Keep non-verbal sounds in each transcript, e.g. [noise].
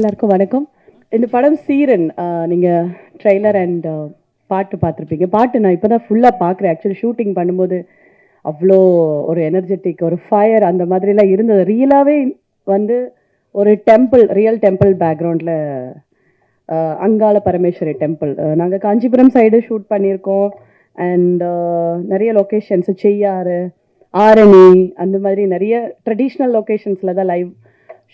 எல்லாருக்கும் வணக்கம். இந்த படம் சீரன் நீங்கள் ட்ரெய்லர் அண்ட் பாட்டு பார்த்துருப்பீங்க. பாட்டு நான் இப்போ தான் ஃபுல்லாக பார்க்குறேன். ஆக்சுவலி ஷூட்டிங் பண்ணும்போது அவ்வளோ ஒரு எனர்ஜெட்டிக் ஒரு ஃபயர் அந்த மாதிரிலாம் இருந்தது. ரியலாகவே வந்து ஒரு டெம்பிள் ரியல் டெம்பிள் பேக்ரவுண்டில் அங்காள பரமேஸ்வரி டெம்பிள் நாங்கள் காஞ்சிபுரம் சைடு ஷூட் பண்ணியிருக்கோம். அண்ட் நிறைய லொக்கேஷன்ஸ் செய்யாறு ஆரணி அந்த மாதிரி நிறைய ட்ரெடிஷ்னல் லொக்கேஷன்ஸில் தான் லைவ்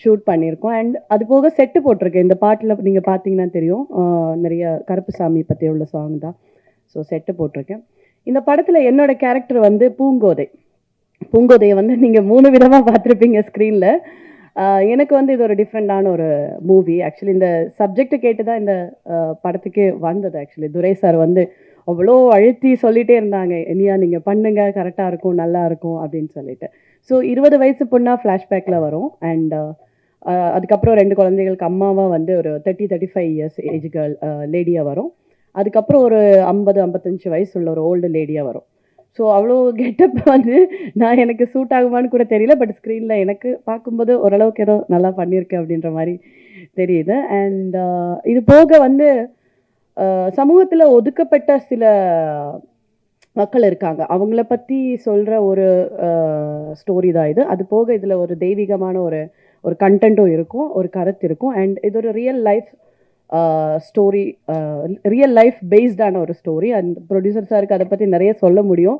ஷூட் பண்ணியிருக்கோம். அண்ட் அது போக செட்டு போட்டிருக்கேன் இந்த பாட்டில் நீங்கள் பார்த்தீங்கன்னா தெரியும். நிறைய நிறைய கருப்புசாமி பற்றி உள்ள சாங் தான். ஸோ செட்டு போட்டிருக்கேன். இந்த படத்தில் என்னோட கேரக்டர் வந்து பூங்கோதை. பூங்கோதையை வந்து நீங்கள் மூணு விதமாக பார்த்துருப்பீங்க ஸ்க்ரீனில் எனக்கு வந்து இது ஒரு டிஃப்ரெண்டான ஒரு மூவி ஆக்சுவலி இந்த சப்ஜெக்டை கேட்டு தான் இந்த படத்துக்கே வந்தது ஆக்சுவலி துரை சார் வந்து அவ்வளோ அழுத்தி சொல்லிகிட்டே இருந்தாங்க. இனியா நீங்கள் பண்ணுங்க. கரெக்டாக இருக்கும் நல்லா இருக்கும் அப்படின்னு சொல்லிட்டு. ஸோ இருபது வயசு பொண்ணாக ஃப்ளாஷ்பேக்கில் வரும். அண்ட் அதுக்கப்புறம் ரெண்டு குழந்தைகளுக்கு அம்மாவாக வந்து ஒரு thirty thirty five years age girl லேடியாக வரும். அதுக்கப்புறம் ஒரு ஐம்பது ஐம்பத்தஞ்சு வயசு உள்ள ஒரு ஓல்டு லேடியாக வரும். ஸோ அவ்வளோ கெட்டப் வந்து நான் எனக்கு சூட் ஆகுமான்னு கூட தெரியல பட் ஸ்க்ரீனில் எனக்கு பார்க்கும்போது ஓரளவுக்கு ஏதோ நல்லா பண்ணியிருக்கேன் அப்படின்ற மாதிரி தெரியுது. அண்ட் இது போக வந்து சமூகத்தில் ஒதுக்கப்பட்ட சில மக்கள் இருக்காங்க. அவங்கள பற்றி சொல்கிற ஒரு ஸ்டோரி தான் இது. அது போக இதில் ஒரு தெய்வீகமான ஒரு ஒரு கண்டென்ட்டும் இருக்கும் ஒரு கருத்து இருக்கும். அண்ட் இது ஒரு real life story real life பேஸ்டான ஒரு ஸ்டோரி அண்ட் ப்ரொடியூசர் சாருக்கு அதை பற்றி நிறைய சொல்ல முடியும்.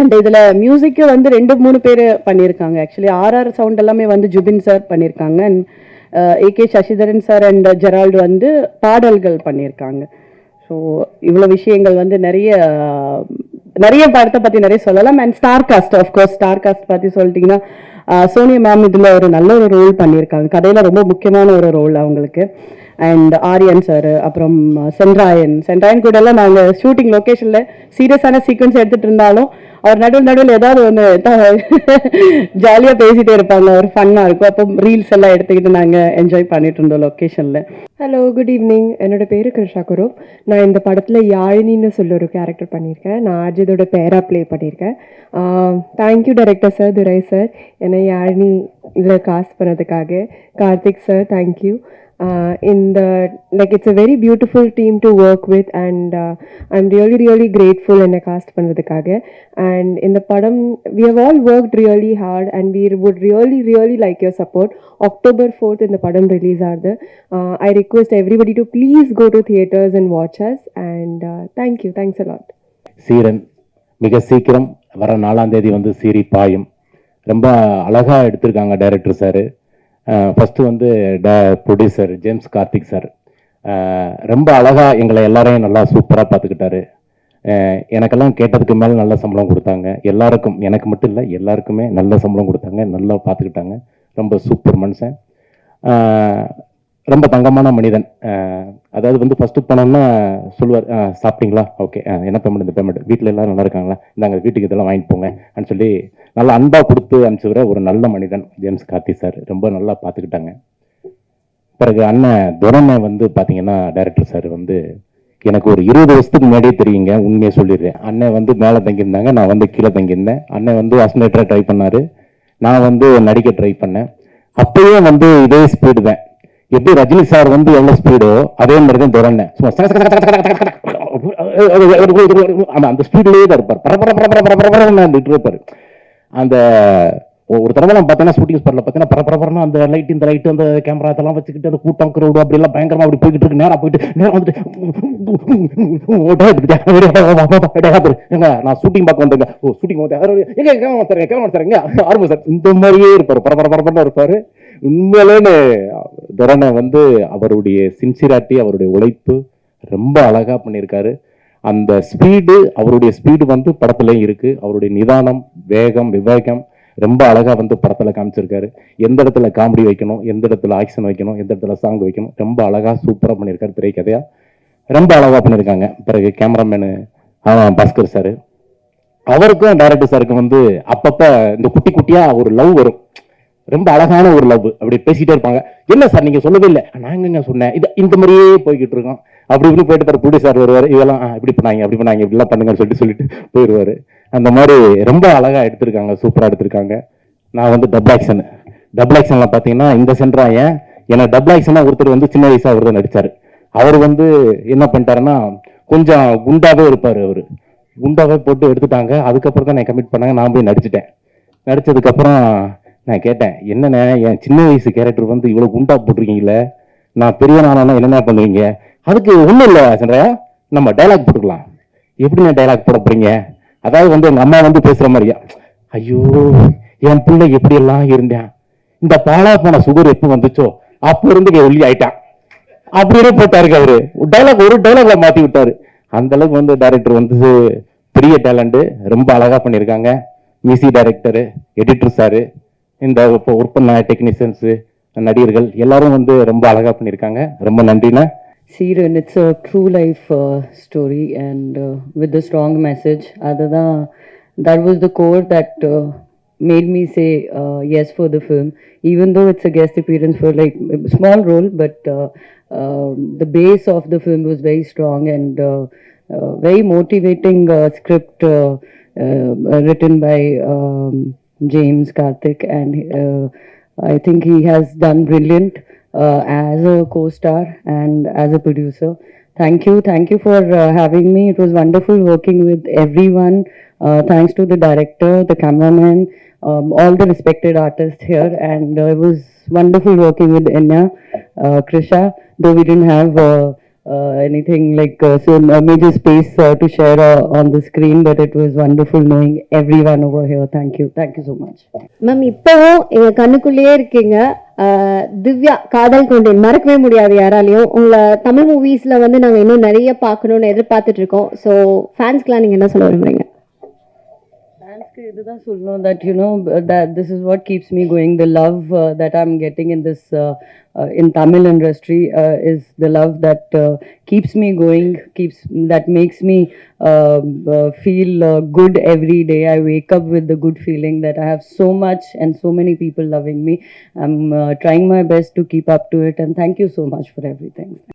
அண்ட் இதில் மியூசிக்கு வந்து ரெண்டு மூணு பேர் பண்ணியிருக்காங்க. ஆக்சுவலி ஆர்ஆர் சவுண்ட் எல்லாமே வந்து ஜுபின் சார் பண்ணியிருக்காங்க. And AK Sasidharan sir and Gerald வந்து பாடல்கள் பண்ணியிருக்காங்க. ஸோ இவ்வளோ விஷயங்கள் வந்து நிறைய நிறைய படத்தை பற்றி நிறைய சொல்லலாம். And star cast of course star cast பற்றி சொல்லிட்டிங்கன்னா சோனியா மேம் இதில் ஒரு நல்ல ஒரு ரோல் பண்ணியிருக்காங்க. கதையில் ரொம்ப முக்கியமான ஒரு ரோல் அவங்களுக்கு. அண்ட் ஆரியன் சார் அப்புறம் சென்ட்ராயன் சென்ட்ராயன் கூட எல்லாம் நாங்கள் ஷூட்டிங் லொக்கேஷனில் சீரியஸான சீக்வன்ஸ் எடுத்துகிட்டு இருந்தாலும் அவர் நடுவில் நடுவில் ஏதாவது ஒன்று ஜாலியாக பேசிகிட்டே இருப்பாங்க. ஒரு ஃபன்னாக இருக்கும். அப்போ ரீல்ஸ் எல்லாம் எடுத்துக்கிட்டு நாங்கள் என்ஜாய் பண்ணிட்டு இருந்தோம் லொக்கேஷனில் ஹலோ குட் ஈவினிங் என்னோட பேர் கிருஷா குரு நான் இந்த படத்தில் யாழினின்னு சொல்ல ஒரு கேரக்டர் பண்ணியிருக்கேன். நான் அஜிதோட பேரா ப்ளே பண்ணியிருக்கேன். Thank you director sir Durai sir என்னை யாழினி இதில் காஸ்ட் பண்ணதுக்காக. கார்த்திக் சார் தேங்க்யூ இந்த like it's a very beautiful team to work with and really really really grateful என்னை காஸ்ட் பண்ணுறதுக்காக அண்ட் இந்த படம் we have all worked really hard and we would really really like your support. October fourth இந்த படம் release everybody I please go to please go to theatres and watch us and thanks thanks lot. Seeran மிக சீக்கிரம் வர நாலாம் தேதி வந்து சீரி பாயும். ரொம்ப அழகாக எடுத்திருக்காங்க டைரக்டர் சார் ஃபஸ்ட்டு வந்து ட ப்ரொடியூசர் ஜேம்ஸ் கார்த்திக் சார். ரொம்ப அழகாக எங்களை எல்லாரையும் நல்லா சூப்பராக பார்த்துக்கிட்டாரு எனக்கெல்லாம் கேட்டதுக்கு மேலே நல்ல சம்பளம் கொடுத்தாங்க. எல்லாருக்கும் எனக்கு மட்டும் இல்லை எல்லாருக்குமே நல்ல சம்பளம் கொடுத்தாங்க. நல்லா பார்த்துக்கிட்டாங்க ரொம்ப சூப்பர் மனுஷன். ரொம்ப தங்கமான மனிதன். அதாவது வந்து ஃபஸ்ட்டு போனோம்னா சொல்லுவார் சாப்பிட்டீங்களா? ஓகே. என்ன பேமெண்ட் இந்த பேமெண்ட் வீட்டில் எல்லோரும் நல்லா இருக்காங்களா? இந்தாங்க வீட்டுக்கு இதெல்லாம் வாங்கிட்டு போங்க அப்படின்னு சொல்லி நல்லா அன்பாக கொடுத்து அனுப்பிச்சுக்கிற ஒரு நல்ல மனிதன் ஜேம்ஸ் கார்த்தி சார் ரொம்ப நல்லா பார்த்துக்கிட்டாங்க பிறகு அண்ணன் துரனை வந்து பார்த்தீங்கன்னா டைரக்டர் சார் வந்து எனக்கு ஒரு இருபது வருஷத்துக்கு முன்னாடியே தெரியுங்க உண்மையை சொல்லிடுறேன் அண்ணன் வந்து மேலே தங்கியிருந்தாங்க நான் வந்து கீழே தங்கியிருந்தேன் அண்ணன் வந்து அசனேட்டராக ட்ரை பண்ணார் நான் வந்து நடிக்க ட்ரை பண்ணேன் அப்பயே வந்து இதே ஸ்பீடு தான் எப்படி ரஜினி சார் வந்து எவ்வளோ ஸ்பீடோ அதே மாதிரி தான் துரண்ணேன் அந்த ஸ்பீட்லேயே தான் இருப்பார் பர பர அந்த ஒரு தடவை நம்ம பார்த்தோன்னா ஷூட்டிங் ஸ்பாட்ல பார்த்தீங்கன்னா பரபரப்பரமா அந்த லைட் இந்த லைட் அந்த கேமரா இதெல்லாம் வச்சுக்கிட்டு அந்த கூட்டம் crowd அப்படி எல்லாம் பயங்கரமா அப்படி போய்கிட்டு இருக்கு. நேரம் போயிட்டு நேரம் வந்துட்டு [laughs] நான் ஷூட்டிங் பார்க்க வந்தேங்க ஓ ஷூட்டிங் வந்து எங்க கேமரா சார் கேமரா சார் எங்க? ஆரம்பம் சார். இந்த மாதிரியே இருப்பாரு. பரபர பரபரன்னு இருப்பாரு. உண்மையிலேன்னு துரணை வந்து அவருடைய சின்சிராட்டி அவருடைய உழைப்பு ரொம்ப அழகா பண்ணியிருக்காரு. அந்த ஸ்பீடு அவருடைய ஸ்பீடு வந்து படத்துலயும் இருக்கு. அவருடைய நிதானம் வேகம் விவேகம் ரொம்ப அழகா வந்து படத்துல காமிச்சிருக்காரு. எந்த இடத்துல காமெடி வைக்கணும் எந்த இடத்துல ஆக்ஷன் வைக்கணும் எந்த இடத்துல சாங் வைக்கணும் ரொம்ப அழகா சூப்பரா பண்ணியிருக்காரு திரைக்கதையா. ரொம்ப அழகா பண்ணியிருக்காங்க. பிறகு கேமராமேனு பாஸ்கர் சார் அவருக்கும் டைரக்டர் சாருக்கும் வந்து அப்பப்ப இந்த குட்டி குட்டியா ஒரு லவ் வரும். ரொம்ப அழகான ஒரு லவ் அப்படி பேசிட்டே இருப்பாங்க. என்ன சார் நீங்க சொல்லவே இல்லை. நாங்க சொன்னேன்? இது இந்த மாதிரியே போய்கிட்டு இருக்கோம். அப்படி இப்படி போயிட்டு பாரு புடி சார் வருவாரு. இதெல்லாம் இப்படி பண்ணாங்க அப்படி பண்ணாங்க இப்படிலாம் பண்ணுங்கன்னு சொல்லிட்டு சொல்லிட்டு போயிடுவாரு அந்த மாதிரி ரொம்ப அழகா எடுத்திருக்காங்க சூப்பரா எடுத்திருக்காங்க. நான் வந்து டபுள் ஆக்ஷன் டபுள் ஆக்ஷன்ல பாத்தீங்கன்னா இந்த சென்ட்ராயன் ஏன்னா டபுள் ஆக்ஷனா ஒருத்தர் வந்து சின்ன வயசா ஒருத்தர் நடிச்சாரு. அவர் வந்து என்ன பண்ணிட்டாருன்னா கொஞ்சம் குண்டாவே இருப்பாரு அவரு. குண்டாவே போட்டு எடுத்துட்டாங்க. அதுக்கப்புறம் தான் நான் கமிட் பண்ணாங்க. நான் போய் நடிச்சிட்டேன். நடிச்சதுக்கப்புறம் நான் கேட்டேன் என்னண்ணே என் சின்ன வயசு கேரக்டர் வந்து இவ்வளோ குண்டா போட்டிருக்கீங்களே நான் பெரிய நானா என்னென்ன பண்ணுவீங்க? அதுக்கு ஒன்றும் இல்லை சந்திரா நம்ம டைலாக் போட்டுக்கலாம். எப்படி டைலாக் போட போகிறீங்க அதாவது வந்து எங்கள் அம்மா வந்து பேசுகிற மாதிரியா ஐயோ என் பிள்ளை எப்படியெல்லாம் இருந்தேன்? இந்த பாலா போன சுகர் எப்போ வந்துச்சோ அப்போ இருந்து ஒல்லி ஆயிட்டான். அப்படியே போட்டாருக்கு அவரு. டைலாக் ஒரு டைலாக்ல மாற்றி விட்டாரு. அந்த அளவுக்கு வந்து டைரக்டர் வந்து பெரிய டேலண்ட்டு ரொம்ப அழகாக பண்ணியிருக்காங்க. மியூசிக் டைரக்டரு எடிட்டர் சாரு இந்த இப்போ ஒர்க் பண்ண டெக்னீஷியன்ஸ் நடிகர்கள் எல்லாரும் வந்து ரொம்ப அழகா பண்ணியிருக்காங்க ரொம்ப நன்றிண்ணா Siren, it's a true life uh, story and uh, with a strong message. Other than that was the core that uh, made me say uh, yes for the film, even though it's a guest appearance for like a small role, but uh, um the base of the film was very strong and uh, uh, very motivating uh, script uh, uh, written by um, James Karthik, and uh, I think he has done brilliant uh, as a co-star and as a producer. Thank you, thank you for uh, having me. It was wonderful working with everyone. Thanks to the director, the cameraman, um, all the respected artists here, and it was wonderful working with Enya, Krisha. Though we didn't have Uh, anything like uh, so a major space uh, to share uh, on the screen, but it was wonderful knowing everyone over here. Thank you, thank you so much. Ma'am இப்போவும் எங்க கண்ணுக்குள்ளேயே இருக்கீங்க. Uh, Divya காதல் கொண்டேன் மறக்கவே முடியாது யாராலையும். உங்களை தமிழ் மூவிஸ்ல வந்து நாங்க இன்னும் நிறைய பார்க்கணும்னு எதிர்பார்த்துட்டு இருக்கோம். ஸோ ஃபேன்ஸ்க்குலாம் நீங்க என்ன சொல்ல விரும்புறீங்க? இதுதான் சொல்லணும் that you know that this is what keeps me going the love uh, that i'm getting in this uh, uh, in tamil industry uh, is the love that uh, keeps me going keeps that makes me uh, uh, feel uh, good every day i wake up with the good feeling that i have so much and so many people loving me i'm uh, trying my best to keep up to it